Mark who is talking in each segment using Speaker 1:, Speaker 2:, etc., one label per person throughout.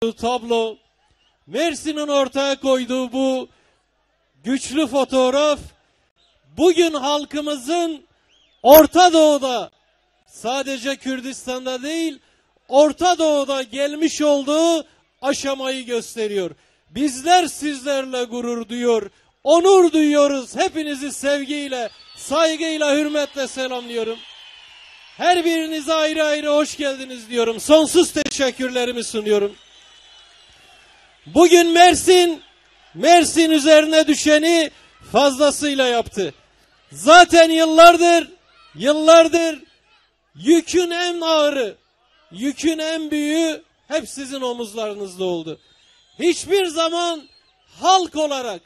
Speaker 1: tablo, Mersin'in ortaya koyduğu bu güçlü fotoğraf, bugün halkımızın Orta Doğu'da, sadece Kürdistan'da değil, Orta Doğu'da gelmiş olduğu aşamayı gösteriyor. Bizler sizlerle gurur duyuyor, onur duyuyoruz. Hepinizi sevgiyle, saygıyla, hürmetle selamlıyorum. Her birinize ayrı ayrı hoş geldiniz diyorum. Sonsuz teşekkürlerimi sunuyorum. Bugün Mersin, Mersin üzerine düşeni fazlasıyla yaptı. Zaten yıllardır, yıllardır yükün en ağırı, yükün en büyüğü hep sizin omuzlarınızda oldu. Hiçbir zaman halk olarak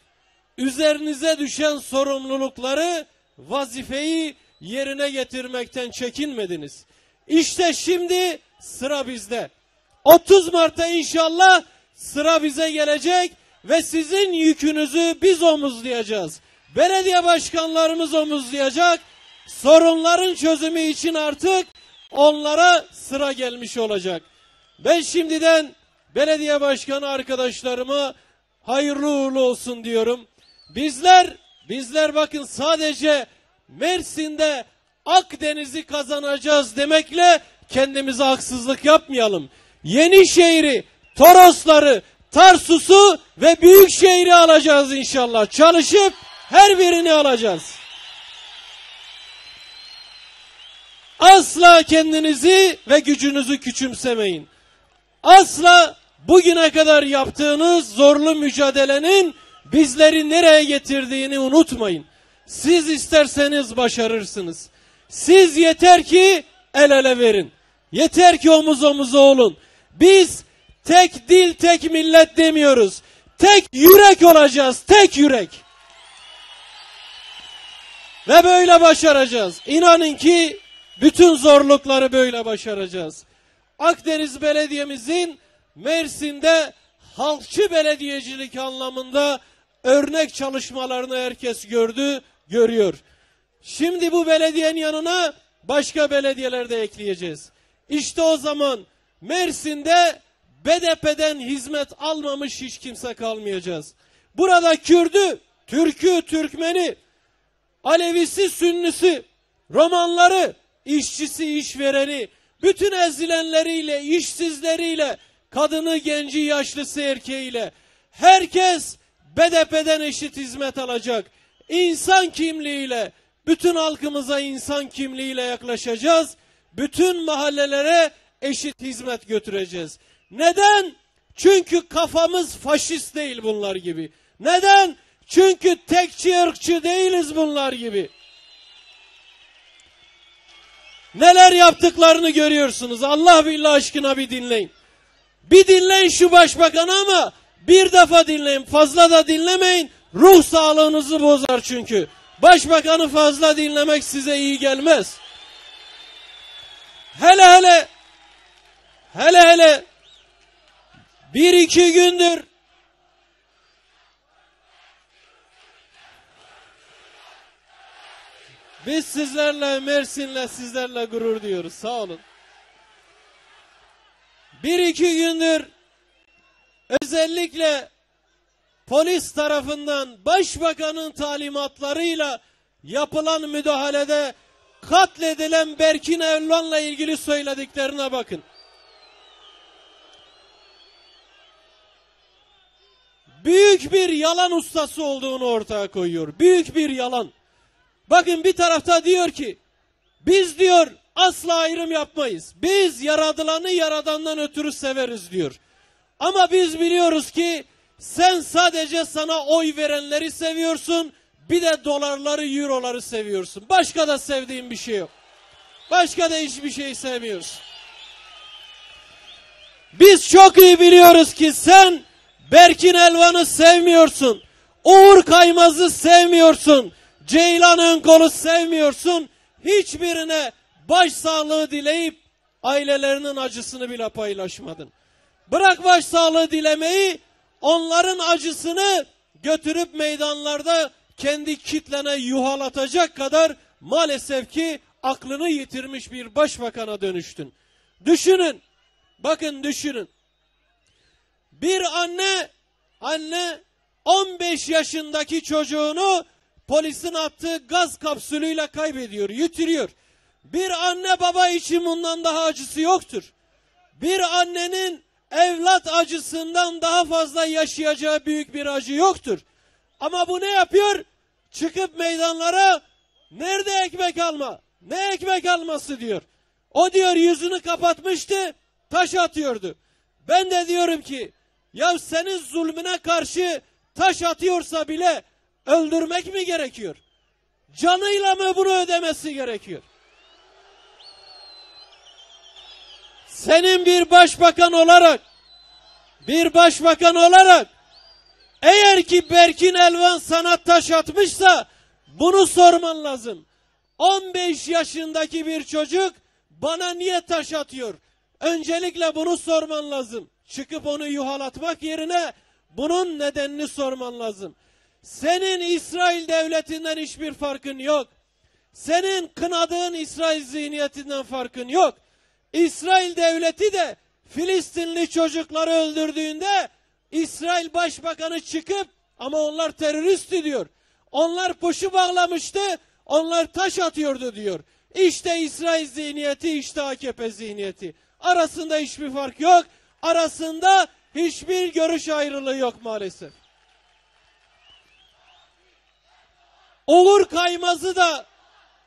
Speaker 1: üzerinize düşen sorumlulukları, vazifeyi yerine getirmekten çekinmediniz. İşte şimdi sıra bizde. 30 Mart'ta inşallah sıra bize gelecek ve sizin yükünüzü biz omuzlayacağız. Belediye başkanlarımız omuzlayacak. Sorunların çözümü için artık onlara sıra gelmiş olacak. Ben şimdiden belediye başkanı arkadaşlarıma hayırlı uğurlu olsun diyorum. Bizler bizler bakın sadece Mersin'de Akdeniz'i kazanacağız demekle kendimize haksızlık yapmayalım. Yenişehir'i, Torosları, Tarsus'u ve Büyükşehir'i alacağız inşallah. Çalışıp her birini alacağız. Asla kendinizi ve gücünüzü küçümsemeyin. Asla bugüne kadar yaptığınız zorlu mücadelenin bizleri nereye getirdiğini unutmayın. Siz isterseniz başarırsınız. Siz yeter ki el ele verin. Yeter ki omuz omuza olun. Biz tek dil tek millet demiyoruz. Tek yürek olacağız. Tek yürek. Ve böyle başaracağız. İnanın ki bütün zorlukları böyle başaracağız. Akdeniz Belediye'mizin Mersin'de halkçı belediyecilik anlamında örnek çalışmalarını herkes gördü, görüyor. Şimdi bu belediyenin yanına başka belediyeler de ekleyeceğiz. İşte o zaman Mersin'de BDP'den hizmet almamış hiç kimse kalmayacağız. Burada Kürdü, Türkü, Türkmeni, Alevisi, Sünnisi, Romanları, işçisi, işvereni, bütün ezilenleriyle, işsizleriyle, kadını, genci, yaşlısı, erkeğiyle herkes BDP'den eşit hizmet alacak. İnsan kimliğiyle, bütün halkımıza insan kimliğiyle yaklaşacağız. Bütün mahallelere eşit hizmet götüreceğiz. Neden? Çünkü kafamız faşist değil bunlar gibi. Neden? Çünkü tekçi ırkçı değiliz bunlar gibi. Neler yaptıklarını görüyorsunuz. Allah billah aşkına bir dinleyin. Bir dinleyin şu başbakanı ama bir defa dinleyin. Fazla da dinlemeyin. Ruh sağlığınızı bozar çünkü. Başbakanı fazla dinlemek size iyi gelmez. Hele hele hele hele bir iki gündür biz sizlerle Mersin'le sizlerle gurur duyuyoruz. Sağ olun. Bir iki gündür özellikle polis tarafından başbakanın talimatlarıyla yapılan müdahalede katledilen Berkin Evlan'la ilgili söylediklerine bakın. Büyük bir yalan ustası olduğunu ortaya koyuyor. Büyük bir yalan. Bakın bir tarafta diyor ki biz diyor asla ayrım yapmayız. Biz yaradılanı yaradandan ötürü severiz diyor. Ama biz biliyoruz ki sen sadece sana oy verenleri seviyorsun. Bir de dolarları, euroları seviyorsun. Başka da sevdiğin bir şey yok. Başka da hiçbir şey sevmiyorsun. Biz çok iyi biliyoruz ki sen Berkin Elvan'ı sevmiyorsun. Uğur Kaymaz'ı sevmiyorsun. Ceylan Önkol'u sevmiyorsun. Hiçbirine başsağlığı dileyip ailelerinin acısını bile paylaşmadın. Bırak başsağlığı dilemeyi, onların acısını götürüp meydanlarda kendi kitlene yuhalatacak kadar maalesef ki aklını yitirmiş bir başbakana dönüştün. Düşünün, bakın düşünün. Bir anne anne 15 yaşındaki çocuğunu polisin attığı gaz kapsülüyle kaybediyor, yutuluyor. Bir anne baba için bundan daha acısı yoktur. Bir annenin evlat acısından daha fazla yaşayacağı büyük bir acı yoktur. Ama bu ne yapıyor? Çıkıp meydanlara nerede ekmek alma? Ne ekmek alması diyor. O diyor yüzünü kapatmıştı, taş atıyordu. Ben de diyorum ki ya senin zulmüne karşı taş atıyorsa bile öldürmek mi gerekiyor? Canıyla mı bunu ödemesi gerekiyor? Senin bir başbakan olarak bir başbakan olarak eğer ki Berkin Elvan sana taş atmışsa bunu sorman lazım. 15 yaşındaki bir çocuk bana niye taş atıyor? Öncelikle bunu sorman lazım. Çıkıp onu yuhalatmak yerine bunun nedenini sorman lazım. Senin İsrail devletinden hiçbir farkın yok. Senin kınadığın İsrail zihniyetinden farkın yok. İsrail devleti de Filistinli çocukları öldürdüğünde İsrail başbakanı çıkıp ama onlar teröristti diyor. Onlar puşu bağlamıştı, onlar taş atıyordu diyor. İşte İsrail zihniyeti, işte AKP zihniyeti. Arasında hiçbir fark yok. Arasında hiçbir görüş ayrılığı yok maalesef. Uğur Kaymaz'ı da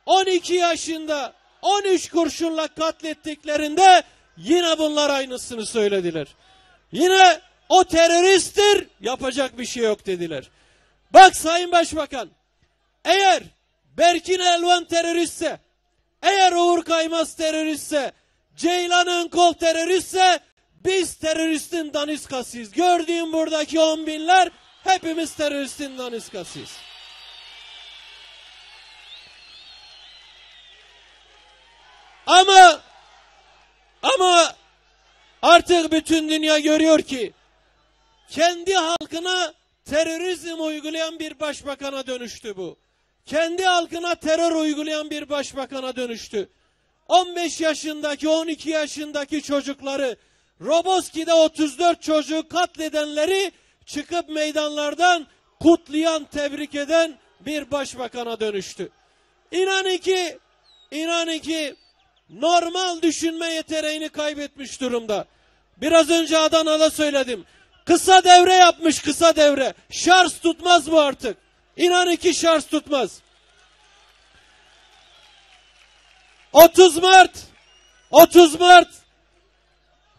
Speaker 1: 12 yaşında 13 kurşunla katlettiklerinde yine bunlar aynısını söylediler. Yine o teröristtir yapacak bir şey yok dediler. Bak Sayın Başbakan eğer Berkin Elvan teröristse eğer Uğur Kaymaz teröristse Ceylan Önkol teröristse biz teröristin daniskasıyız. Gördüğüm buradaki on binler hepimiz teröristin daniskasıyız. Ama ama artık bütün dünya görüyor ki kendi halkına terörizm uygulayan bir başbakana dönüştü bu. Kendi halkına terör uygulayan bir başbakana dönüştü. 15 yaşındaki 12 yaşındaki çocukları Roboski'de 34 çocuğu katledenleri çıkıp meydanlardan kutlayan, tebrik eden bir başbakana dönüştü. İnanın ki, inanın ki normal düşünme yeteneğini kaybetmiş durumda. Biraz önce Adana'da söyledim. Kısa devre yapmış kısa devre. Şarj tutmaz bu artık. İnanın ki şarj tutmaz. 30 Mart 30 Mart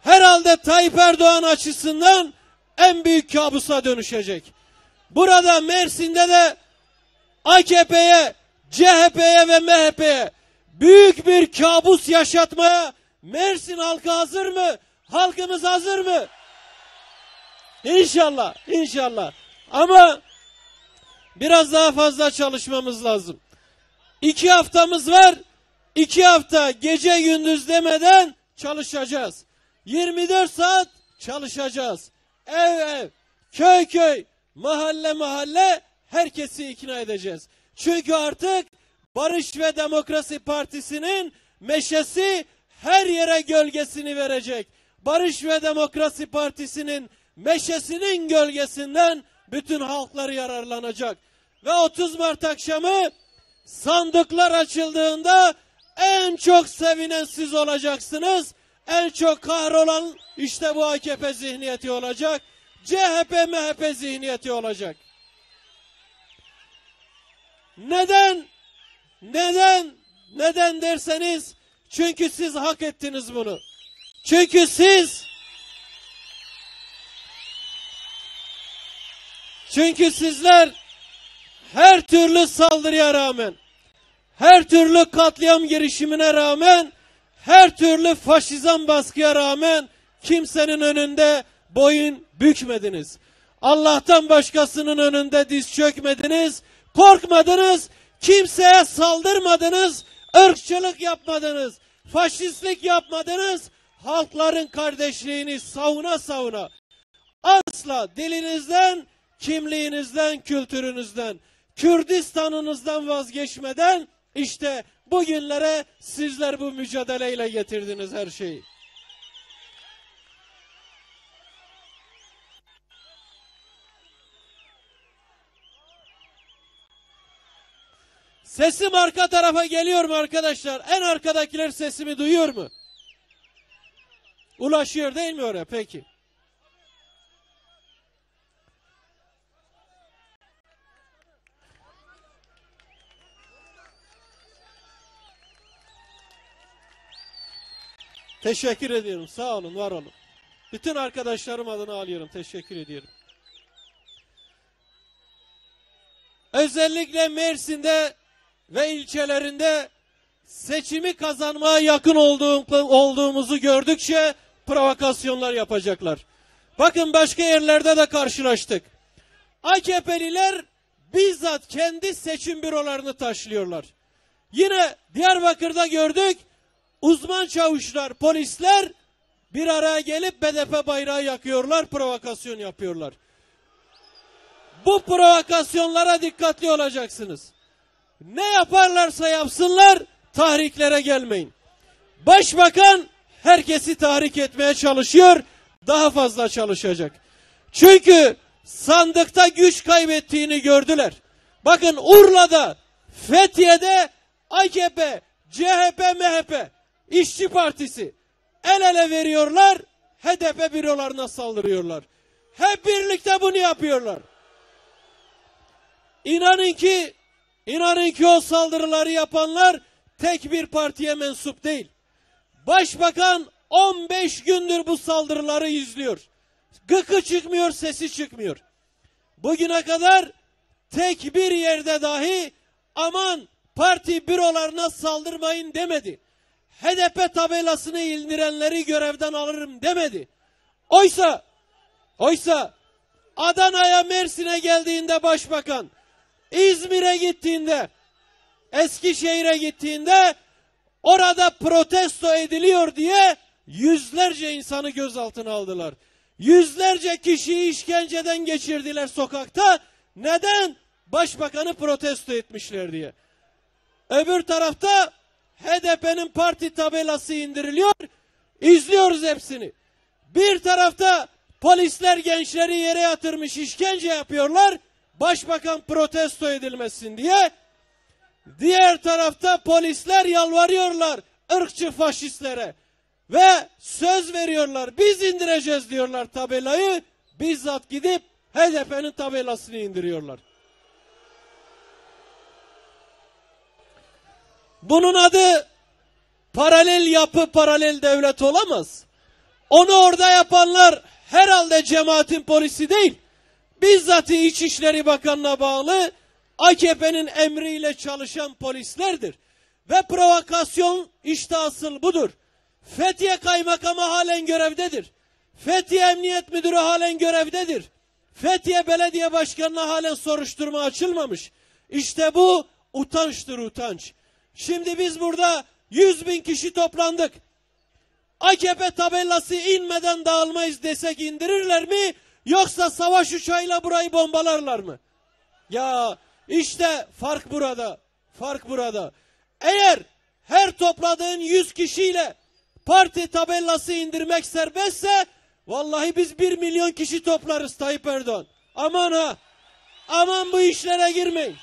Speaker 1: herhalde Tayyip Erdoğan açısından en büyük kabusa dönüşecek. Burada Mersin'de de AKP'ye, CHP'ye ve MHP'ye büyük bir kabus yaşatmaya Mersin halkı hazır mı? Halkımız hazır mı? İnşallah, inşallah. Ama biraz daha fazla çalışmamız lazım. İki haftamız var. İki hafta gece gündüz demeden çalışacağız. 24 saat çalışacağız. Ev ev, köy köy, mahalle mahalle herkesi ikna edeceğiz. Çünkü artık Barış ve Demokrasi Partisi'nin meşesi her yere gölgesini verecek. Barış ve Demokrasi Partisi'nin meşesinin gölgesinden bütün halkları yararlanacak. Ve 30 Mart akşamı sandıklar açıldığında en çok sevinen siz olacaksınız. En çok kahrolan işte bu AKP zihniyeti olacak. CHP MHP zihniyeti olacak. Neden? Neden? Neden derseniz çünkü siz hak ettiniz bunu. Çünkü siz Çünkü sizler her türlü saldırıya rağmen her türlü katliam girişimine rağmen her türlü faşizan baskıya rağmen kimsenin önünde boyun bükmediniz. Allah'tan başkasının önünde diz çökmediniz, korkmadınız, kimseye saldırmadınız, ırkçılık yapmadınız, faşistlik yapmadınız, halkların kardeşliğini savuna savuna asla dilinizden, kimliğinizden, kültürünüzden, Kürdistan'ınızdan vazgeçmeden işte Bugünlere sizler bu mücadeleyle getirdiniz her şeyi. Sesim arka tarafa geliyor mu arkadaşlar? En arkadakiler sesimi duyuyor mu? Ulaşıyor değil mi oraya? Peki. Teşekkür ediyorum. Sağ olun, var olun. Bütün arkadaşlarım adına alıyorum. Teşekkür ediyorum. Özellikle Mersin'de ve ilçelerinde seçimi kazanmaya yakın olduğum, olduğumuzu gördükçe provokasyonlar yapacaklar. Bakın başka yerlerde de karşılaştık. AKP'liler bizzat kendi seçim bürolarını taşlıyorlar. Yine Diyarbakır'da gördük uzman çavuşlar, polisler bir araya gelip BDP bayrağı yakıyorlar, provokasyon yapıyorlar. Bu provokasyonlara dikkatli olacaksınız. Ne yaparlarsa yapsınlar tahriklere gelmeyin. Başbakan herkesi tahrik etmeye çalışıyor, daha fazla çalışacak. Çünkü sandıkta güç kaybettiğini gördüler. Bakın Urla'da, Fethiye'de AKP, CHP, MHP, İşçi Partisi el ele veriyorlar, HDP bürolarına saldırıyorlar. Hep birlikte bunu yapıyorlar. İnanın ki, inanın ki o saldırıları yapanlar tek bir partiye mensup değil. Başbakan 15 gündür bu saldırıları izliyor. Gıkı çıkmıyor, sesi çıkmıyor. Bugüne kadar tek bir yerde dahi aman parti bürolarına saldırmayın demedi. HDP tabelasını indirenleri görevden alırım demedi. Oysa, oysa Adana'ya Mersin'e geldiğinde başbakan, İzmir'e gittiğinde, Eskişehir'e gittiğinde orada protesto ediliyor diye yüzlerce insanı gözaltına aldılar. Yüzlerce kişiyi işkenceden geçirdiler sokakta. Neden? Başbakanı protesto etmişler diye. Öbür tarafta HDP'nin parti tabelası indiriliyor. İzliyoruz hepsini. Bir tarafta polisler gençleri yere yatırmış işkence yapıyorlar. Başbakan protesto edilmesin diye. Diğer tarafta polisler yalvarıyorlar ırkçı faşistlere. Ve söz veriyorlar biz indireceğiz diyorlar tabelayı. Bizzat gidip HDP'nin tabelasını indiriyorlar. Bunun adı paralel yapı, paralel devlet olamaz. Onu orada yapanlar herhalde cemaatin polisi değil. Bizzat İçişleri Bakanı'na bağlı AKP'nin emriyle çalışan polislerdir. Ve provokasyon işte asıl budur. Fethiye Kaymakamı halen görevdedir. Fethiye Emniyet Müdürü halen görevdedir. Fethiye Belediye Başkanı'na halen soruşturma açılmamış. İşte bu utançtır utanç. Şimdi biz burada 100 bin kişi toplandık. AKP tabelası inmeden dağılmayız desek indirirler mi? Yoksa savaş uçağıyla burayı bombalarlar mı? Ya işte fark burada. Fark burada. Eğer her topladığın 100 kişiyle parti tabelası indirmek serbestse vallahi biz 1 milyon kişi toplarız Tayyip Erdoğan. Aman ha. Aman bu işlere girmeyin.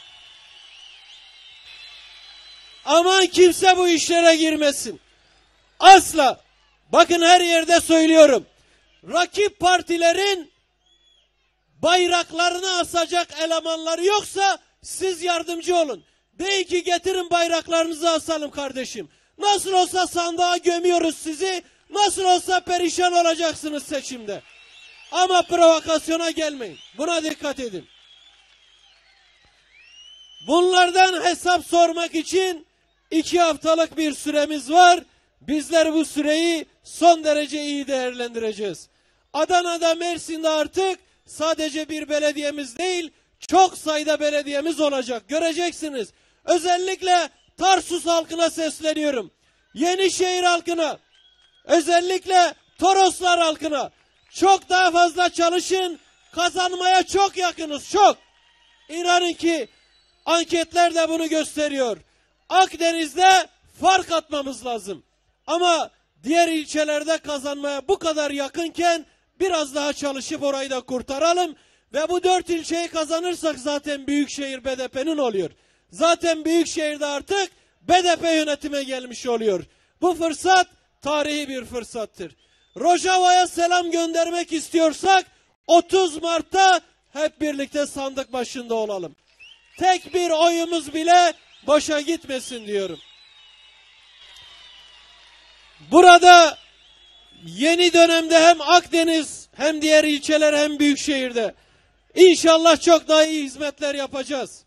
Speaker 1: Aman kimse bu işlere girmesin. Asla. Bakın her yerde söylüyorum. Rakip partilerin bayraklarını asacak elemanları yoksa siz yardımcı olun. Deyin ki getirin bayraklarınızı asalım kardeşim. Nasıl olsa sandığa gömüyoruz sizi. Nasıl olsa perişan olacaksınız seçimde. Ama provokasyona gelmeyin. Buna dikkat edin. Bunlardan hesap sormak için iki haftalık bir süremiz var. Bizler bu süreyi son derece iyi değerlendireceğiz. Adana'da, Mersin'de artık sadece bir belediyemiz değil, çok sayıda belediyemiz olacak. Göreceksiniz. Özellikle Tarsus halkına sesleniyorum. Yenişehir halkına, özellikle Toroslar halkına çok daha fazla çalışın. Kazanmaya çok yakınız, çok. İnanın ki anketler de bunu gösteriyor. Akdeniz'de fark atmamız lazım. Ama diğer ilçelerde kazanmaya bu kadar yakınken biraz daha çalışıp orayı da kurtaralım. Ve bu dört ilçeyi kazanırsak zaten Büyükşehir BDP'nin oluyor. Zaten Büyükşehir'de artık BDP yönetime gelmiş oluyor. Bu fırsat tarihi bir fırsattır. Rojava'ya selam göndermek istiyorsak 30 Mart'ta hep birlikte sandık başında olalım. Tek bir oyumuz bile boşa gitmesin diyorum. Burada yeni dönemde hem Akdeniz hem diğer ilçeler hem Büyükşehir'de inşallah çok daha iyi hizmetler yapacağız.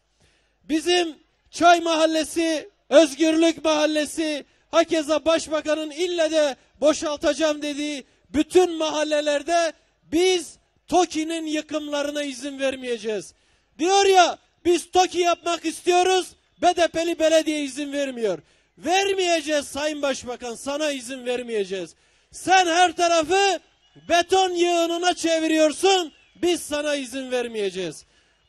Speaker 1: Bizim Çay Mahallesi, Özgürlük Mahallesi, hakeza Başbakanın ille de boşaltacağım dediği bütün mahallelerde biz TOKİ'nin yıkımlarına izin vermeyeceğiz. Diyor ya biz TOKİ yapmak istiyoruz, BDP'li belediye izin vermiyor. Vermeyeceğiz Sayın Başbakan, sana izin vermeyeceğiz. Sen her tarafı beton yığınına çeviriyorsun, biz sana izin vermeyeceğiz.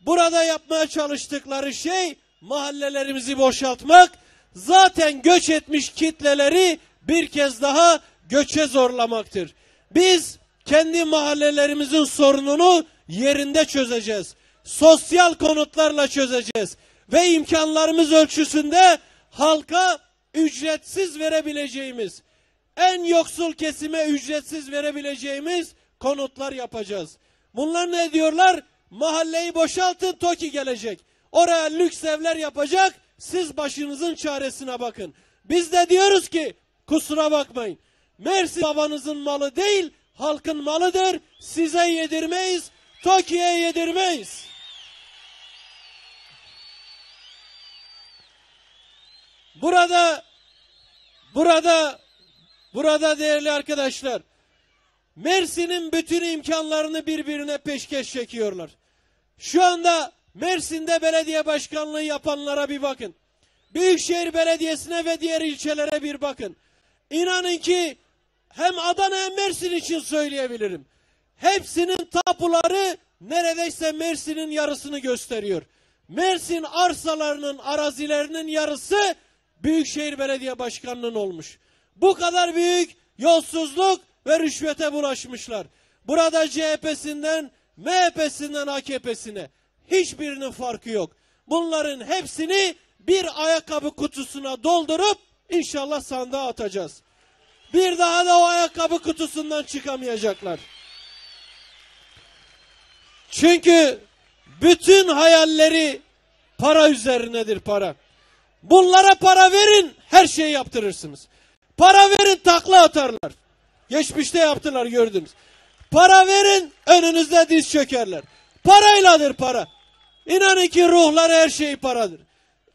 Speaker 1: Burada yapmaya çalıştıkları şey mahallelerimizi boşaltmak, zaten göç etmiş kitleleri bir kez daha göçe zorlamaktır. Biz kendi mahallelerimizin sorununu yerinde çözeceğiz. Sosyal konutlarla çözeceğiz. Ve imkanlarımız ölçüsünde halka ücretsiz verebileceğimiz, en yoksul kesime ücretsiz verebileceğimiz konutlar yapacağız. Bunlar ne diyorlar? Mahalleyi boşaltın TOKİ gelecek. Oraya lüks evler yapacak. Siz başınızın çaresine bakın. Biz de diyoruz ki kusura bakmayın. Mersin babanızın malı değil halkın malıdır. Size yedirmeyiz. TOKİ'ye yedirmeyiz. Burada burada burada değerli arkadaşlar Mersin'in bütün imkanlarını birbirine peşkeş çekiyorlar. Şu anda Mersin'de belediye başkanlığı yapanlara bir bakın. Büyükşehir Belediyesi'ne ve diğer ilçelere bir bakın. İnanın ki hem Adana hem Mersin için söyleyebilirim. Hepsinin tapuları neredeyse Mersin'in yarısını gösteriyor. Mersin arsalarının, arazilerinin yarısı Büyükşehir Belediye Başkanlığı'nın olmuş. Bu kadar büyük yolsuzluk ve rüşvete bulaşmışlar. Burada CHP'sinden, MHP'sinden AKP'sine hiçbirinin farkı yok. Bunların hepsini bir ayakkabı kutusuna doldurup inşallah sandığa atacağız. Bir daha da o ayakkabı kutusundan çıkamayacaklar. Çünkü bütün hayalleri para üzerinedir para. Bunlara para verin her şeyi yaptırırsınız. Para verin takla atarlar. Geçmişte yaptılar gördünüz. Para verin önünüzde diz çökerler. Parayladır para. İnanın ki ruhları her şey paradır.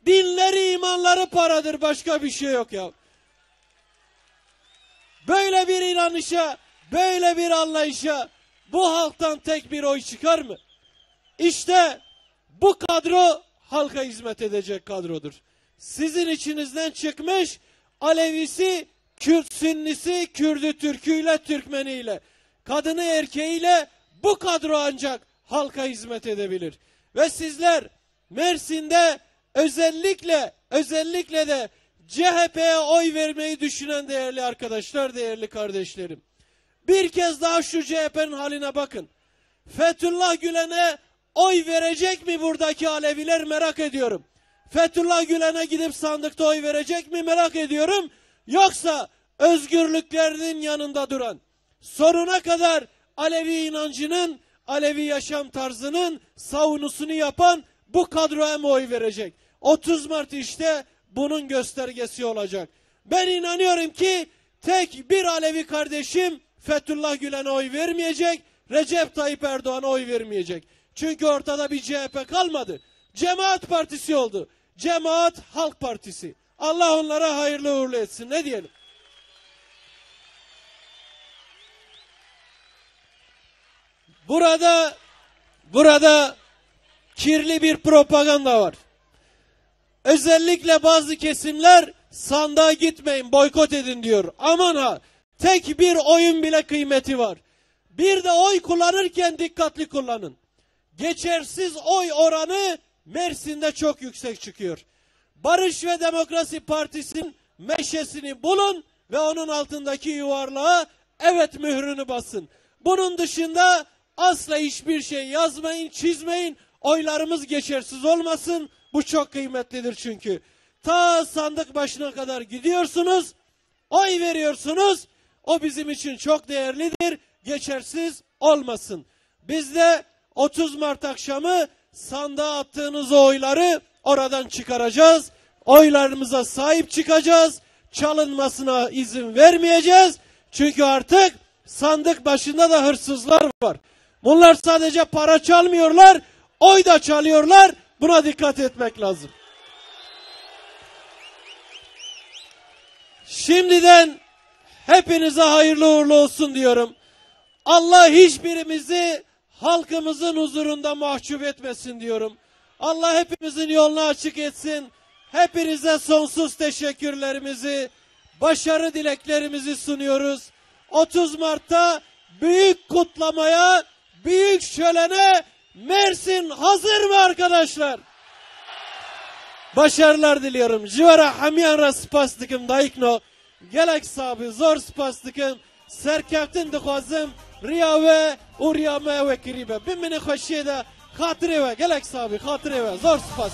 Speaker 1: Dinleri imanları paradır başka bir şey yok ya. Böyle bir inanışa, böyle bir anlayışa bu halktan tek bir oy çıkar mı? İşte bu kadro halka hizmet edecek kadrodur. Sizin içinizden çıkmış Alevisi, Kürt Sünnisi, Kürdü Türküyle, Türkmeniyle, kadını erkeğiyle bu kadro ancak halka hizmet edebilir. Ve sizler Mersin'de özellikle özellikle de CHP'ye oy vermeyi düşünen değerli arkadaşlar, değerli kardeşlerim. Bir kez daha şu CHP'nin haline bakın. Fethullah Gülen'e oy verecek mi buradaki Aleviler merak ediyorum. Fethullah Gülen'e gidip sandıkta oy verecek mi merak ediyorum. Yoksa özgürlüklerinin yanında duran, sonuna kadar Alevi inancının, Alevi yaşam tarzının savunusunu yapan bu kadroya mı oy verecek? 30 Mart işte bunun göstergesi olacak. Ben inanıyorum ki tek bir Alevi kardeşim Fethullah Gülen'e oy vermeyecek, Recep Tayyip Erdoğan'a oy vermeyecek. Çünkü ortada bir CHP kalmadı. Cemaat Partisi oldu. Cemaat Halk Partisi. Allah onlara hayırlı uğurlu etsin. Ne diyelim? Burada burada kirli bir propaganda var. Özellikle bazı kesimler sandığa gitmeyin, boykot edin diyor. Aman ha, tek bir oyun bile kıymeti var. Bir de oy kullanırken dikkatli kullanın. Geçersiz oy oranı Mersin'de çok yüksek çıkıyor. Barış ve Demokrasi Partisi'nin meşesini bulun ve onun altındaki yuvarlığa evet mührünü basın. Bunun dışında asla hiçbir şey yazmayın, çizmeyin. oylarımız geçersiz olmasın. Bu çok kıymetlidir çünkü. Ta sandık başına kadar gidiyorsunuz, oy veriyorsunuz. O bizim için çok değerlidir. Geçersiz olmasın. Biz de 30 Mart akşamı sandığa attığınız oyları oradan çıkaracağız. Oylarımıza sahip çıkacağız. Çalınmasına izin vermeyeceğiz. Çünkü artık sandık başında da hırsızlar var. Bunlar sadece para çalmıyorlar, oy da çalıyorlar. Buna dikkat etmek lazım. Şimdiden hepinize hayırlı uğurlu olsun diyorum. Allah hiçbirimizi halkımızın huzurunda mahcup etmesin diyorum. Allah hepimizin yolunu açık etsin. Hepinize sonsuz teşekkürlerimizi, başarı dileklerimizi sunuyoruz. 30 Mart'ta büyük kutlamaya, büyük şölene Mersin hazır mı arkadaşlar? Başarılar diliyorum. Jivara hamyan spasdikim dayıkno. Gelek sahibi zor spasdikim. Serkeftin dikhwazim ریاوه و ریامه و کریبه بمنه خوشیه ده. خاطره و گلک صابی خاطره و زور سپاس.